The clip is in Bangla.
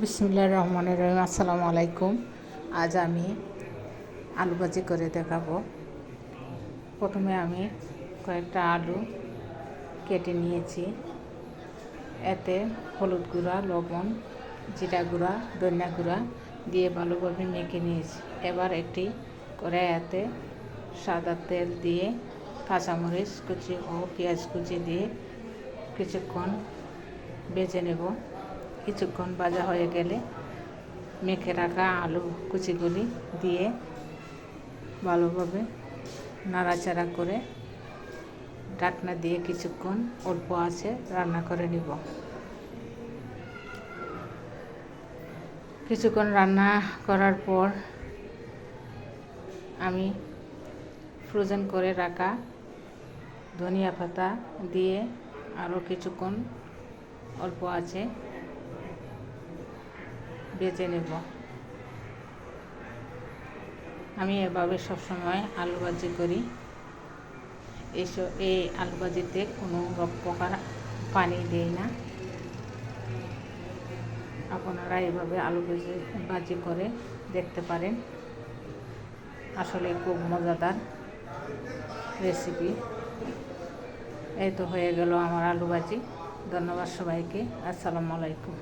বিসমুল্লাহ রহমানের রহিম, আসসালামু আলাইকুম। আজ আমি আলু ভাজি করে দেখাবো। প্রথমে আমি কয়েকটা আলু কেটে নিয়েছি। এতে হলুদ গুঁড়া, লবণ, জিরা গুঁড়া, ধনিয়া গুঁড়া দিয়ে ভালোভাবে মেখে নিয়েছি। এবার একটি করে এতে সাদা তেল দিয়ে কাঁচামরিচ কুচি ও পেঁয়াজ কুচি দিয়ে কিছুক্ষণ বেজে নেব। কিছুক্ষণ ভাজা হয়ে গেলে মেখে রাখা আলু কুচিগুলি দিয়ে ভালোভাবে নাড়াচাড়া করে ঢাকনা দিয়ে কিছুক্ষণ অল্প আছে রান্না করে নিব। কিছুক্ষণ রান্না করার পর আমি ফ্রোজেন করে রাখা ধনিয়া পাতা দিয়ে আরও কিছুক্ষণ অল্প আছে বেজে নেব। আমি এভাবে সবসময় আলু ভাজি করি। এইসব এই আলু ভাজিতে কোনো প্রকার পানি দেই না। আপনারা এভাবে আলু ভাজি ভাজি করে দেখতে পারেন। আসলে খুব মজাদার রেসিপি। এই তো হয়ে গেল আমার আলু ভাজি ধন্যবাদ সবাইকে। আসসালামু আলাইকুম।